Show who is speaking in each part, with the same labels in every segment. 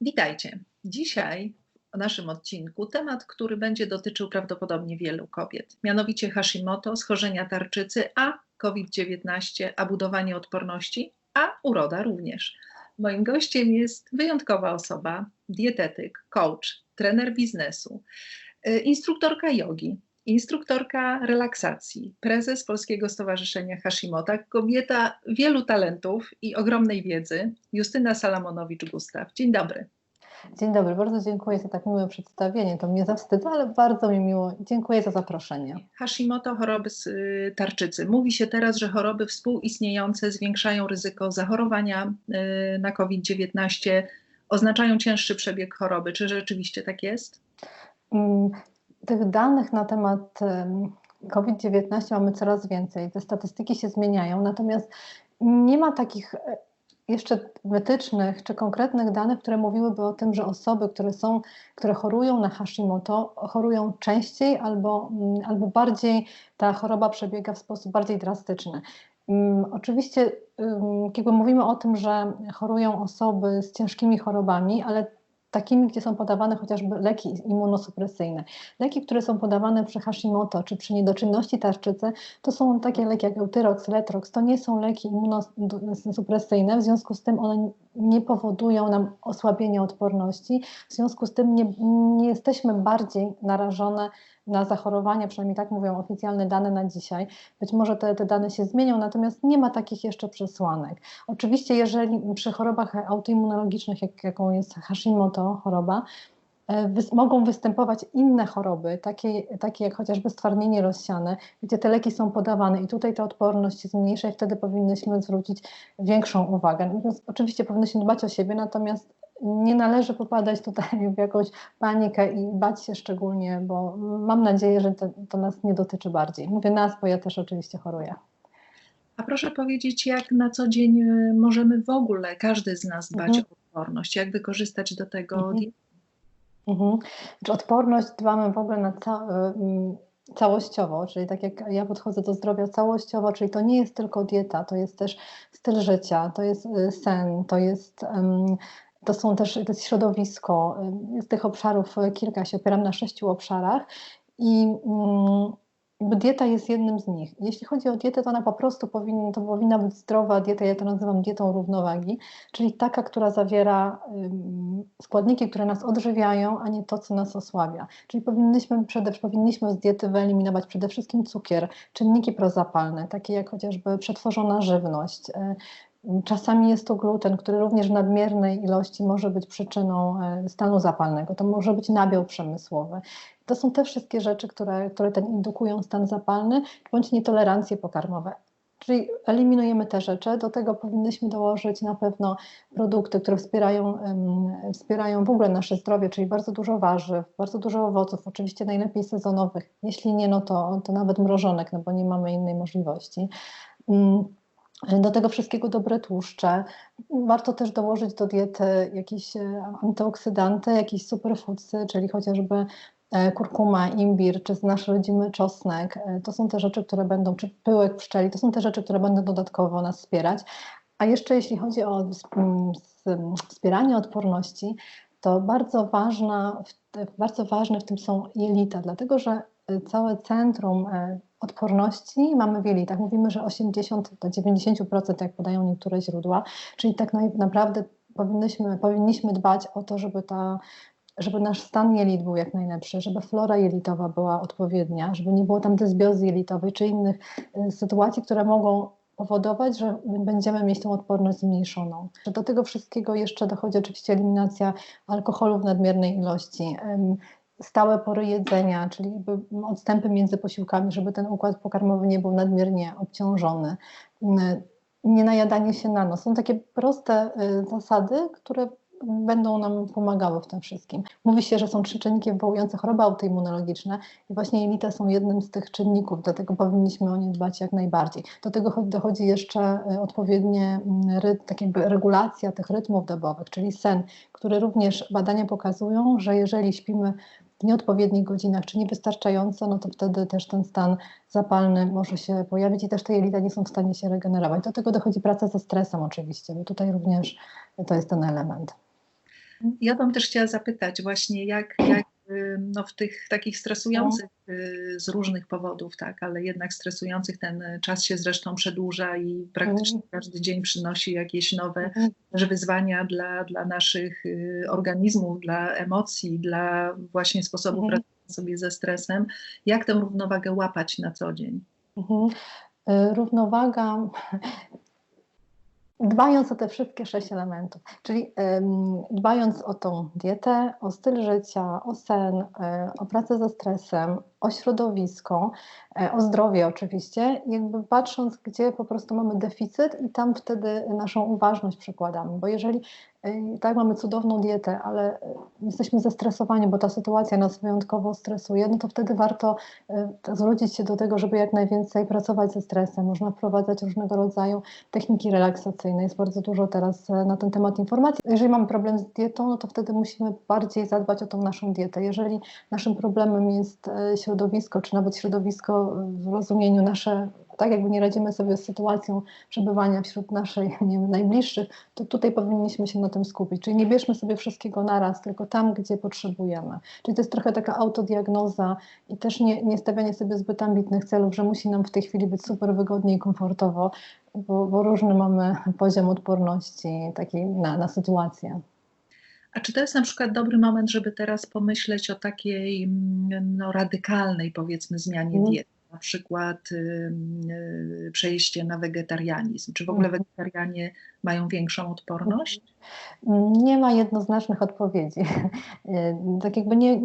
Speaker 1: Witajcie. Dzisiaj w naszym odcinku temat, który będzie dotyczył prawdopodobnie wielu kobiet, mianowicie Hashimoto, schorzenia tarczycy, a COVID-19, a budowanie odporności, a uroda również. Moim gościem jest wyjątkowa osoba, dietetyk, coach, trener biznesu, y, instruktorka jogi, instruktorka relaksacji, prezes Polskiego Stowarzyszenia Hashimoto, kobieta wielu talentów i ogromnej wiedzy, Justyna Salamonowicz-Gustaw. Dzień dobry.
Speaker 2: Dzień dobry, bardzo dziękuję za tak miłe przedstawienie. To mnie zawstydza, ale bardzo mi miło. Dziękuję za zaproszenie.
Speaker 1: Hashimoto, choroby z y, tarczycy. Mówi się teraz, że choroby współistniejące zwiększają ryzyko zachorowania y, na COVID-19, oznaczają cięższy przebieg choroby. Czy rzeczywiście tak jest?
Speaker 2: Tych danych na temat COVID-19 mamy coraz więcej. Te statystyki się zmieniają, natomiast nie ma takich e, jeszcze wytycznych czy konkretnych danych, które mówiłyby o tym, że osoby, które są, które chorują na Hashimoto, chorują częściej albo, mm, albo bardziej ta choroba przebiega w sposób bardziej drastyczny. Mm, oczywiście, kiedy mówimy o tym, że chorują osoby z ciężkimi chorobami, ale takimi, gdzie są podawane chociażby leki immunosupresyjne. Leki, które są podawane przy Hashimoto czy przy niedoczynności tarczycy, to są takie leki jak Eutyrox, Letrox. To nie są leki immunosupresyjne, w związku z tym one nie powodują nam osłabienia odporności, w związku z tym nie, nie jesteśmy bardziej narażone na zachorowania, przynajmniej tak mówią oficjalne dane na dzisiaj. Być może te, te dane się zmienią, natomiast nie ma takich jeszcze przesłanek. Oczywiście, jeżeli przy chorobach autoimmunologicznych, jak, jaką jest Hashimoto choroba, mogą występować inne choroby, takie, takie jak chociażby stwardnienie rozsiane, gdzie te leki są podawane i tutaj ta odporność się zmniejsza i wtedy powinnyśmy zwrócić większą uwagę. Więc oczywiście powinnyśmy dbać o siebie, natomiast nie należy popadać tutaj w jakąś panikę i bać się szczególnie, bo mam nadzieję, że to, to nas nie dotyczy bardziej. Mówię nas, bo ja też oczywiście choruję.
Speaker 1: A proszę powiedzieć, jak na co dzień y, możemy w ogóle, każdy z nas dbać mhm. o odporność, jak wykorzystać do tego mhm.
Speaker 2: Mhm. Znaczy odporność dbamy w ogóle na ca mm, całościowo, czyli tak jak ja podchodzę do zdrowia całościowo, czyli to nie jest tylko dieta, to jest też styl życia, to jest y, sen, to jest um, to są też to jest środowisko. Z tych obszarów kilka się opieram na sześciu obszarach i mm, dieta jest jednym z nich. Jeśli chodzi o dietę, to ona po prostu powinna, to powinna być zdrowa dieta, ja to nazywam dietą równowagi, czyli taka, która zawiera składniki, które nas odżywiają, a nie to, co nas osłabia. Czyli powinniśmy, przede, powinniśmy z diety wyeliminować przede wszystkim cukier, czynniki prozapalne, takie jak chociażby przetworzona żywność, y, Czasami jest to gluten, który również w nadmiernej ilości może być przyczyną e, stanu zapalnego. To może być nabiał przemysłowy. To są te wszystkie rzeczy, które, które ten indukują stan zapalny, bądź nietolerancje pokarmowe. Czyli eliminujemy te rzeczy. Do tego powinnyśmy dołożyć na pewno produkty, które wspierają, wspierają w ogóle nasze zdrowie, czyli bardzo dużo warzyw, bardzo dużo owoców, oczywiście najlepiej sezonowych. Jeśli nie, no to, to nawet mrożonek, no bo nie mamy innej możliwości. Do tego wszystkiego dobre tłuszcze. Warto też dołożyć do diety jakieś e, antyoksydanty, jakieś superfoodsy, czyli chociażby e, kurkuma, imbir, czy nasz rodzimy czosnek. E, to są te rzeczy, które będą, czy pyłek pszczeli, to są te rzeczy, które będą dodatkowo nas wspierać. A jeszcze jeśli chodzi o wspieranie odporności, to bardzo, ważna, bardzo ważne w tym są jelita, dlatego że całe centrum odporności mamy w jelitach. Mówimy, że 80 do 90%, jak podają niektóre źródła, czyli tak naprawdę powinniśmy, powinniśmy dbać o to, żeby ta żeby nasz stan jelit był jak najlepszy, żeby flora jelitowa była odpowiednia, żeby nie było tam dysbiozy jelitowej czy innych y, sytuacji, które mogą powodować, że będziemy mieć tą odporność zmniejszoną. Do tego wszystkiego jeszcze dochodzi oczywiście eliminacja alkoholu w nadmiernej ilości, stałe pory jedzenia, czyli odstępy między posiłkami, żeby ten układ pokarmowy nie był nadmiernie obciążony. Nie najadanie się na noc. Są takie proste y, zasady, które będą nam pomagały w tym wszystkim. Mówi się, że są trzy czynniki wywołujące choroby autoimmunologiczne i właśnie jelita są jednym z tych czynników, dlatego powinniśmy o nie dbać jak najbardziej. Do tego dochodzi jeszcze y, odpowiednie mm, tak jakby regulacja tych rytmów dobowych, czyli sen, który również badania pokazują, że jeżeli śpimy w nieodpowiednich godzinach, czy niewystarczająco, no to wtedy też ten stan zapalny może się pojawić i też te jelita nie są w stanie się regenerować. Do tego dochodzi praca ze stresem oczywiście, bo tutaj również to jest ten element.
Speaker 1: Ja bym też chciała zapytać właśnie, jak, jak no, w tych takich stresujących y, z różnych powodów, tak, ale jednak stresujących ten czas się zresztą przedłuża i praktycznie
Speaker 2: Mhm.
Speaker 1: każdy dzień przynosi jakieś nowe
Speaker 2: Mhm.
Speaker 1: wyzwania dla, dla naszych y, organizmów, dla emocji, dla właśnie sposobów
Speaker 2: Mhm.
Speaker 1: radzenia sobie ze stresem. Jak tę równowagę łapać na co dzień?
Speaker 2: Mhm. Y, Równowaga, dbając o te wszystkie sześć elementów, czyli dbając o tą dietę, o styl życia, o sen, y, o pracę ze stresem, o środowisko, y, o zdrowie oczywiście, jakby patrząc, gdzie po prostu mamy deficyt i tam wtedy naszą uważność przekładamy, bo jeżeli y, tak mamy cudowną dietę, ale y, jesteśmy zestresowani, bo ta sytuacja nas wyjątkowo stresuje, no to wtedy warto y, zwrócić się do tego, żeby jak najwięcej pracować ze stresem. Można wprowadzać różnego rodzaju techniki relaksacyjne. Jest bardzo dużo teraz e, na ten temat informacji. Jeżeli mamy problem z dietą, no to wtedy musimy bardziej zadbać o tą naszą dietę. Jeżeli naszym problemem jest e, środowisko, czy nawet środowisko w rozumieniu nasze, tak jakby nie radzimy sobie z sytuacją przebywania wśród naszych nie wiem, najbliższych, to tutaj powinniśmy się na tym skupić. Czyli nie bierzmy sobie wszystkiego naraz, tylko tam, gdzie potrzebujemy. Czyli to jest trochę taka autodiagnoza i też nie, nie stawianie sobie zbyt ambitnych celów, że musi nam w tej chwili być super wygodnie i komfortowo, bo, bo różny mamy poziom odporności takiej na, na sytuację.
Speaker 1: A czy to jest na przykład dobry moment, żeby teraz pomyśleć o takiej mm, no, radykalnej, powiedzmy, zmianie
Speaker 2: Mhm.
Speaker 1: diety? Na przykład y, przejście na wegetarianizm. Czy w ogóle
Speaker 2: Mhm.
Speaker 1: wegetarianie mają większą odporność?
Speaker 2: Nie ma jednoznacznych odpowiedzi. Tak jakby nie,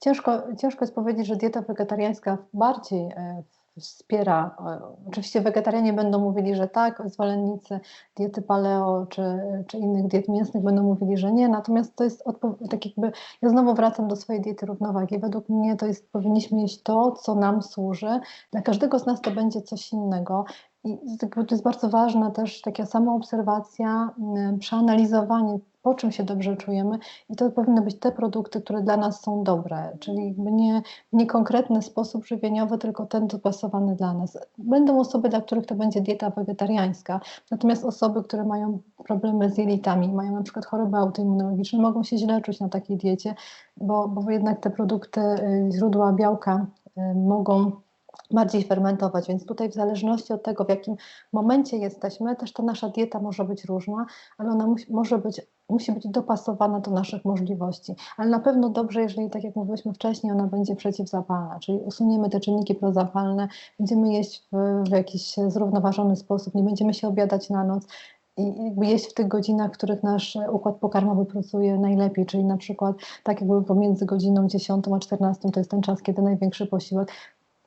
Speaker 2: ciężko, ciężko jest powiedzieć, że dieta wegetariańska bardziej e, wspiera. e, Oczywiście wegetarianie będą mówili, że tak, zwolennicy diety paleo czy, czy innych diet mięsnych będą mówili, że nie. Natomiast to jest tak jakby, ja znowu wracam do swojej diety równowagi. Według mnie to jest, powinniśmy jeść to, co nam służy. Dla każdego z nas to będzie coś innego. I to jest bardzo ważna też taka samoobserwacja, przeanalizowanie, po czym się dobrze czujemy. I to powinny być te produkty, które dla nas są dobre, czyli nie, nie konkretny sposób żywieniowy, tylko ten dopasowany dla nas. Będą osoby, dla których to będzie dieta wegetariańska, natomiast osoby, które mają problemy z jelitami, mają na przykład choroby autoimmunologiczne, mogą się źle czuć na takiej diecie, bo, bo jednak te produkty, y, źródła białka y, mogą bardziej fermentować, więc tutaj w zależności od tego, w jakim momencie jesteśmy, też ta nasza dieta może być różna, ale ona musi, może być, musi być dopasowana do naszych możliwości. Ale na pewno dobrze, jeżeli, tak jak mówiliśmy wcześniej, ona będzie przeciwzapalna, czyli usuniemy te czynniki prozapalne, będziemy jeść w, w jakiś zrównoważony sposób, nie będziemy się obiadać na noc, i jeść w tych godzinach, w których nasz układ pokarmowy pracuje najlepiej, czyli na przykład tak jakby pomiędzy godziną 10 a 14 to jest ten czas, kiedy największy posiłek.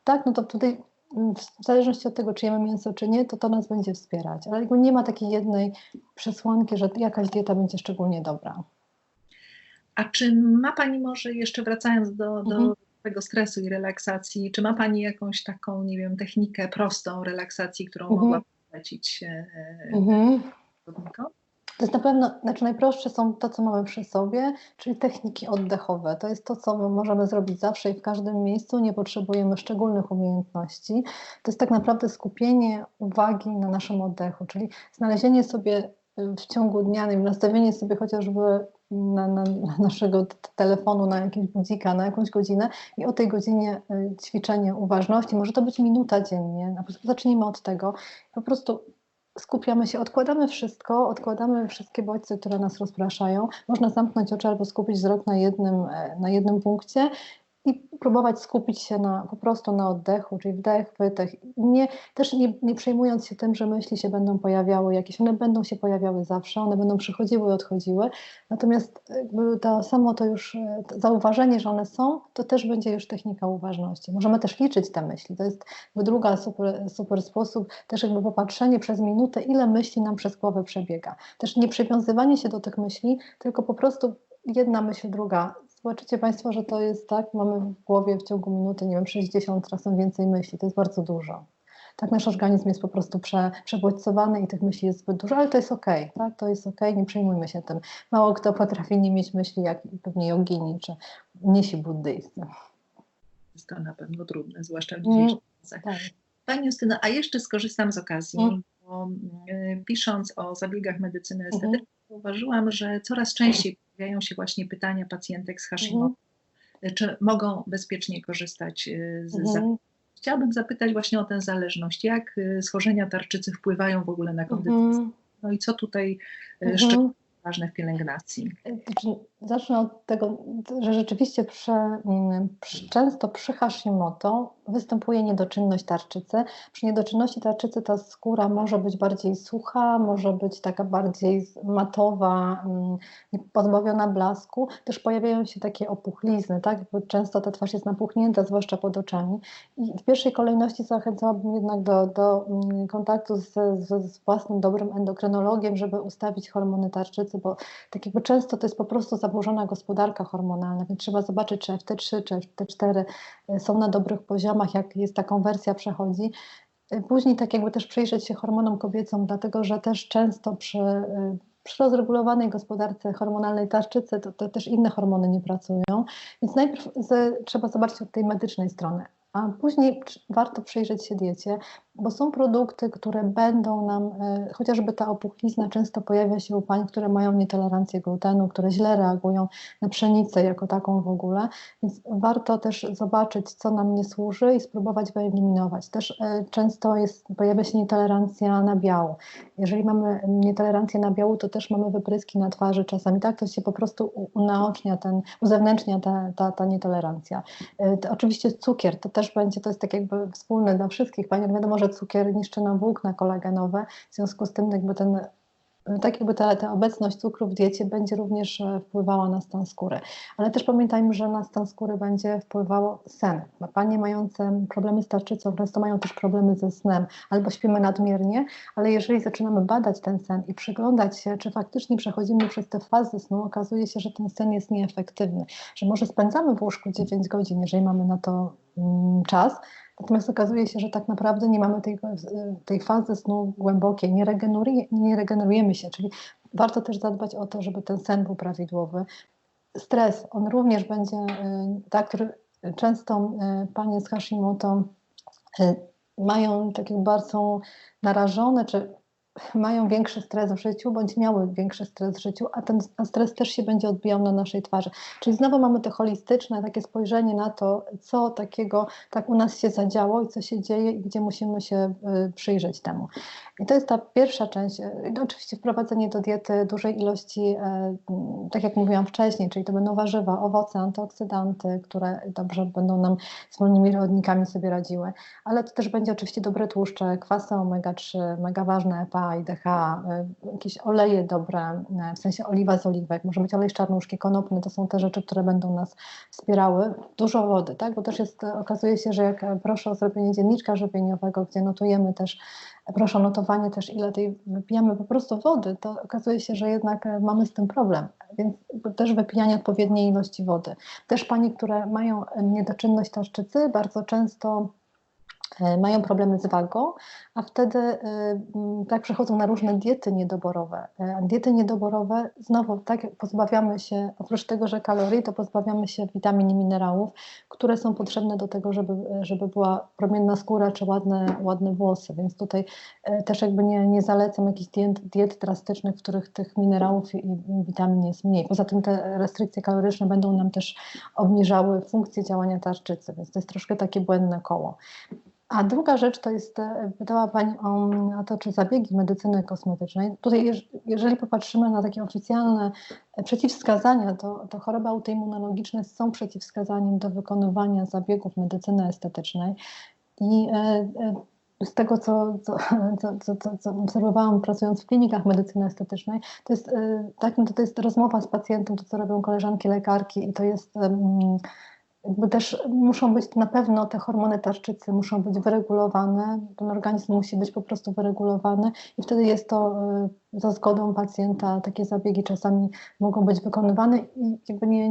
Speaker 2: Tak, no to tutaj mm, w zależności od tego, czy jemy mięso, czy nie, to to nas będzie wspierać. Ale jakby nie ma takiej jednej przesłanki, że jakaś dieta będzie szczególnie dobra.
Speaker 1: A czy ma Pani może, jeszcze wracając do, do
Speaker 2: Mhm.
Speaker 1: tego stresu i relaksacji, czy ma Pani jakąś taką, nie wiem, technikę prostą relaksacji, którą
Speaker 2: Mhm.
Speaker 1: mogła polecić e,
Speaker 2: Mhm. To jest na pewno, znaczy najprostsze są to, co mamy przy sobie, czyli techniki oddechowe. To jest to, co my możemy zrobić zawsze i w każdym miejscu. Nie potrzebujemy szczególnych umiejętności. To jest tak naprawdę skupienie uwagi na naszym oddechu, czyli znalezienie sobie y, w ciągu dnia, nastawienie sobie chociażby na, na, na naszego telefonu, na jakiegoś budzika, na jakąś godzinę i o tej godzinie y, ćwiczenie uważności. Może to być minuta dziennie. Zacznijmy od tego. Po prostu skupiamy się, odkładamy wszystko, odkładamy wszystkie bodźce, które nas rozpraszają. Można zamknąć oczy albo skupić wzrok na jednym, e, na jednym punkcie i próbować skupić się na, po prostu na oddechu, czyli wdech, wydech. Nie, też nie, nie przejmując się tym, że myśli się będą pojawiały jakieś, one będą się pojawiały zawsze, one będą przychodziły i odchodziły, natomiast to samo to już, e, to zauważenie, że one są, to też będzie już technika uważności. Możemy też liczyć te myśli, to jest druga super, super sposób, też jakby popatrzenie przez minutę, ile myśli nam przez głowę przebiega. Też nie przywiązywanie się do tych myśli, tylko po prostu jedna myśl, druga. Zobaczycie Państwo, że to jest tak, mamy w głowie w ciągu minuty, nie wiem, 60 czasem więcej myśli, to jest bardzo dużo. Tak, nasz organizm jest po prostu prze, przebodźcowany i tych myśli jest zbyt dużo, ale to jest okej, tak, to jest okej, nie przejmujmy się tym. Mało kto potrafi nie mieć myśli, jak pewnie jogini czy mnisi buddyjscy.
Speaker 1: Jest to na pewno trudne, zwłaszcza w
Speaker 2: Mm,
Speaker 1: dzisiejszych czasach.
Speaker 2: tak.
Speaker 1: Pani Justyna, a jeszcze skorzystam z okazji,
Speaker 2: Mm.
Speaker 1: bo y, pisząc o zabiegach medycyny
Speaker 2: Mhm.
Speaker 1: estetycznej, zauważyłam, że coraz częściej pojawiają się właśnie pytania pacjentek z Hashimoto,
Speaker 2: Mhm.
Speaker 1: czy mogą bezpiecznie korzystać y, z
Speaker 2: Mhm.
Speaker 1: Chciałabym zapytać właśnie o tę zależność. Jak y, schorzenia tarczycy wpływają w ogóle na kondycję?
Speaker 2: Mhm.
Speaker 1: No i co tutaj y,
Speaker 2: Mhm.
Speaker 1: szczególnie ważne w pielęgnacji?
Speaker 2: Zacznę od tego, że rzeczywiście mm, często przy Hashimoto występuje niedoczynność tarczycy. Przy niedoczynności tarczycy ta skóra może być bardziej sucha, może być taka bardziej matowa, mm, pozbawiona blasku. Też pojawiają się takie opuchlizny, tak? Bo Często ta twarz jest napuchnięta, zwłaszcza pod oczami. I w pierwszej kolejności zachęcałabym jednak do, do mm, kontaktu z, z, z własnym dobrym endokrynologiem, żeby ustawić hormony tarczycy, bo tak jakby często to jest po prostu zaburzona gospodarka hormonalna, więc trzeba zobaczyć, czy FT3 czy FT4 są na dobrych poziomach, jak jest ta konwersja przechodzi. Później tak jakby też przyjrzeć się hormonom kobiecym, dlatego że też często przy, przy rozregulowanej gospodarce hormonalnej tarczycy to, to też inne hormony nie pracują, więc najpierw z, trzeba zobaczyć od tej medycznej strony, a później warto przyjrzeć się diecie, bo są produkty, które będą nam, e, chociażby ta opuchlizna często pojawia się u pań, które mają nietolerancję glutenu, które źle reagują na pszenicę jako taką w ogóle, więc warto też zobaczyć, co nam nie służy i spróbować wyeliminować. Też e, często jest, pojawia się nietolerancja na biału. Jeżeli mamy nietolerancję na biału, to też mamy wypryski na twarzy czasami, tak? To się po prostu unaocznia, ten, uzewnętrznia ta, ta, ta nietolerancja. E, to oczywiście cukier, to też będzie, to jest tak jakby wspólne dla wszystkich jak wiadomo, że cukier niszczy nam włókna kolagenowe, w związku z tym jakby ten tak jakby ta, ta obecność cukru w diecie będzie również wpływała na stan skóry. Ale też pamiętajmy, że na stan skóry będzie wpływało sen. Panie mające problemy z tarczycą często mają też problemy ze snem, albo śpimy nadmiernie, ale jeżeli zaczynamy badać ten sen i przyglądać się, czy faktycznie przechodzimy przez te fazy snu, okazuje się, że ten sen jest nieefektywny, że może spędzamy w łóżku 9 godzin, jeżeli mamy na to czas, Natomiast okazuje się, że tak naprawdę nie mamy tej, tej fazy snu głębokiej, nie, regeneruje, nie regenerujemy się, czyli warto też zadbać o to, żeby ten sen był prawidłowy. Stres, on również będzie, tak, który często panie z Hashimoto mają takie bardzo narażone, czy mają większy stres w życiu, bądź miały większy stres w życiu, a ten stres też się będzie odbijał na naszej twarzy. Czyli znowu mamy to holistyczne takie spojrzenie na to, co takiego tak u nas się zadziało i co się dzieje i gdzie musimy się y, przyjrzeć temu. I to jest ta pierwsza część. No, oczywiście wprowadzenie do diety dużej ilości, e, tak jak mówiłam wcześniej, czyli to będą warzywa, owoce, antyoksydanty, które dobrze będą nam z wolnymi rodnikami sobie radziły, ale to też będzie oczywiście dobre tłuszcze, kwasy omega-3, mega ważne EPA i DHA, e, jakieś oleje dobre, e, w sensie oliwa z oliwek, może być olej z czarnuszki, konopny, to są te rzeczy, które będą nas wspierały. Dużo wody, tak? bo też jest, okazuje się, że jak proszę o zrobienie dzienniczka żywieniowego, gdzie notujemy też proszę o notowanie też, ile tej wypijamy po prostu wody, to okazuje się, że jednak e, mamy z tym problem, więc też wypijanie odpowiedniej ilości wody. Też pani, które mają niedoczynność tarczycy, bardzo często E, mają problemy z wagą, a wtedy e, tak przechodzą na różne diety niedoborowe. E, a diety niedoborowe, znowu tak pozbawiamy się, oprócz tego, że kalorii, to pozbawiamy się witamin i minerałów, które są potrzebne do tego, żeby, żeby była promienna skóra czy ładne, ładne włosy. Więc tutaj też jakby nie, nie zalecam jakichś diet, diet drastycznych, w których tych minerałów i witamin jest mniej. Poza tym te restrykcje kaloryczne będą nam też obniżały funkcję działania tarczycy, więc to jest troszkę takie błędne koło. A druga rzecz to jest, e, pytała Pani o, o to, czy zabiegi medycyny kosmetycznej. Tutaj, jeżeli popatrzymy na takie oficjalne e, przeciwwskazania, to, to choroby autoimmunologiczne są przeciwwskazaniem do wykonywania zabiegów medycyny estetycznej. I e, z tego, co, co, co, co, co obserwowałam pracując w klinikach medycyny estetycznej, to jest, tak, to jest rozmowa z pacjentem, to co robią koleżanki lekarki i to jest jakby też muszą być na pewno te hormony tarczycy muszą być wyregulowane, ten organizm musi być po prostu wyregulowany i wtedy jest to y, za zgodą pacjenta, takie zabiegi czasami mogą być wykonywane i jakby nie,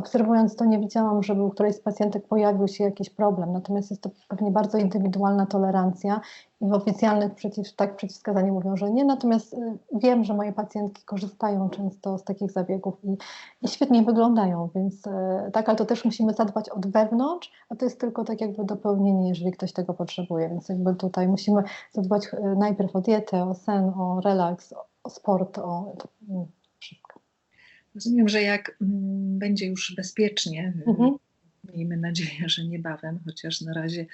Speaker 2: obserwując to nie widziałam, żeby u którejś z pacjentek pojawił się jakiś problem, natomiast jest to pewnie bardzo indywidualna tolerancja i w oficjalnych przeciw, tak przeciwwskazania mówią, że nie, natomiast y, wiem, że moje pacjentki korzystają często z takich zabiegów i, i świetnie wyglądają, więc y, tak, ale to też musimy zadbać od wewnątrz, a to jest tylko tak jakby dopełnienie, jeżeli ktoś tego potrzebuje, więc jakby tutaj musimy zadbać y, najpierw o dietę, o sen, o relaks, o sport, o wszystko.
Speaker 1: Rozumiem, że jak mm, będzie już bezpiecznie, y,
Speaker 2: Mhm.
Speaker 1: miejmy nadzieję, że niebawem, chociaż na razie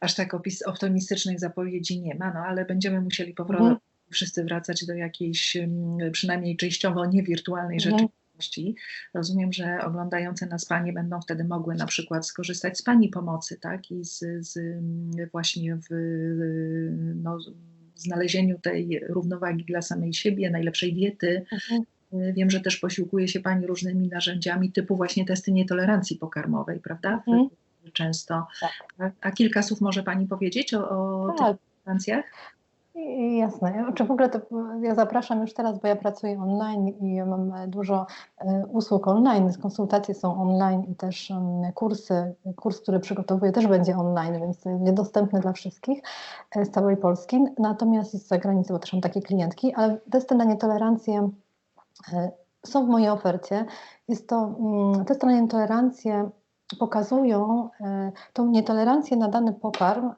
Speaker 1: aż tak opis, optymistycznych zapowiedzi nie ma, no ale będziemy musieli powrotem
Speaker 2: Mhm.
Speaker 1: wszyscy wracać do jakiejś mm, przynajmniej częściowo niewirtualnej
Speaker 2: Mhm.
Speaker 1: rzeczywistości. Rozumiem, że oglądające nas panie będą wtedy mogły na przykład skorzystać z pani pomocy, tak? I z, z mm, właśnie w no, znalezieniu tej równowagi dla samej siebie, najlepszej diety,
Speaker 2: Mhm.
Speaker 1: Wiem, że też posiłkuje się Pani różnymi narzędziami typu właśnie testy nietolerancji pokarmowej, prawda?
Speaker 2: Mhm.
Speaker 1: Często.
Speaker 2: Tak.
Speaker 1: A, kilka słów może Pani powiedzieć o, o tych
Speaker 2: Tak,
Speaker 1: tolerancjach?
Speaker 2: i- jasne. Czy w ogóle to ja zapraszam już teraz, bo ja pracuję online i mam dużo e, usług online, konsultacje są online i też em, kursy, kurs, który przygotowuję też będzie online, więc będzie dostępny dla wszystkich e, z całej Polski. Natomiast jest z zagranicy, bo też mam takie klientki, ale testy na nietolerancję są w mojej ofercie. Jest to, mm, testy na nietolerancję pokazują e, tą nietolerancję na dany pokarm, e,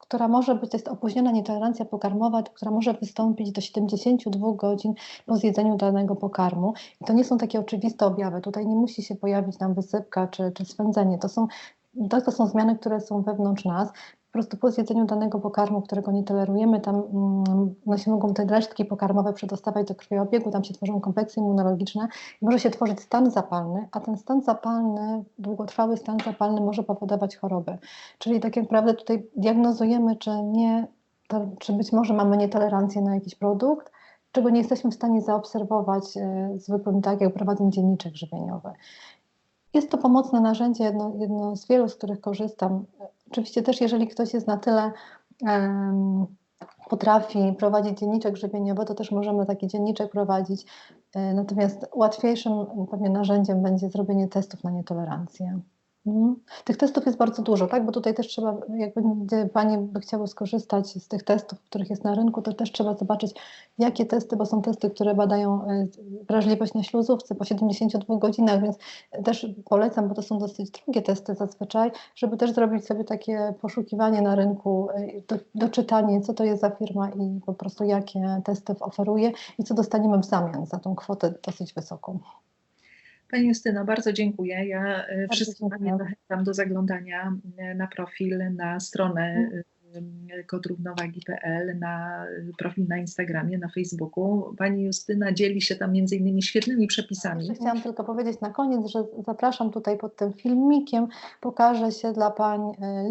Speaker 2: która może być, to jest opóźniona nietolerancja pokarmowa, która może wystąpić do 72 godzin po zjedzeniu danego pokarmu. I to nie są takie oczywiste objawy. Tutaj nie musi się pojawić nam wysypka czy, czy swędzenie. To są, to są zmiany, które są wewnątrz nas. Po prostu po zjedzeniu danego pokarmu, którego nie tolerujemy, tam mm, no się mogą te resztki pokarmowe przedostawać do krwiobiegu, tam się tworzą kompleksy immunologiczne i może się tworzyć stan zapalny, a ten stan zapalny, długotrwały stan zapalny może powodować choroby. Czyli tak naprawdę tutaj diagnozujemy, czy nie, to, czy być może mamy nietolerancję na jakiś produkt, czego nie jesteśmy w stanie zaobserwować e, zwykłym, tak jak prowadzą dzienniczek żywieniowy. Jest to pomocne narzędzie, jedno, jedno z wielu, z których korzystam. Oczywiście też, jeżeli ktoś jest na tyle em, potrafi prowadzić dzienniczek żywieniowy, to też możemy taki dzienniczek prowadzić. E, Natomiast łatwiejszym pewnie narzędziem będzie zrobienie testów na nietolerancję. Mhm. Tych testów jest bardzo dużo, tak? Bo tutaj też trzeba, jak będzie Pani by chciały skorzystać z tych testów, których jest na rynku, to też trzeba zobaczyć, jakie testy, bo są testy, które badają e, wrażliwość na śluzówce po 72 godzinach, więc też polecam, bo to są dosyć drogie testy zazwyczaj, żeby też zrobić sobie takie poszukiwanie na rynku, e, do, doczytanie, co to jest za firma i po prostu jakie testy oferuje i co dostaniemy w zamian za tą kwotę dosyć wysoką.
Speaker 1: Pani Justyno, bardzo dziękuję. Ja e, wszystkim
Speaker 2: dziękuję.
Speaker 1: Zachęcam do zaglądania e, na profil, na stronę e, kodrównowagi.pl, na profil na Instagramie, na Facebooku. Pani Justyna dzieli się tam między innymi świetnymi przepisami.
Speaker 2: Jeszcze chciałam tylko powiedzieć na koniec, że zapraszam tutaj pod tym filmikiem, pokaże się dla Pań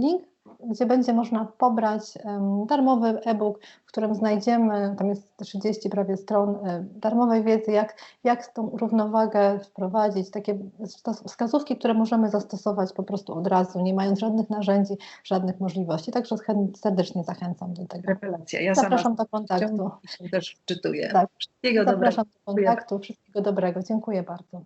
Speaker 2: link, gdzie będzie można pobrać darmowy e-book, w którym znajdziemy, tam jest 30 prawie stron darmowej wiedzy, jak, jak tą równowagę wprowadzić, takie wskazówki, które możemy zastosować po prostu od razu, nie mając żadnych narzędzi, żadnych możliwości. Także serdecznie zachęcam do tego.
Speaker 1: Rewelacja. Ja
Speaker 2: Zapraszam do kontaktu.
Speaker 1: też czytuję.
Speaker 2: Tak.
Speaker 1: Wszystkiego dobrego.
Speaker 2: Zapraszam do kontaktu. Wszystkiego dobrego. Dziękuję bardzo.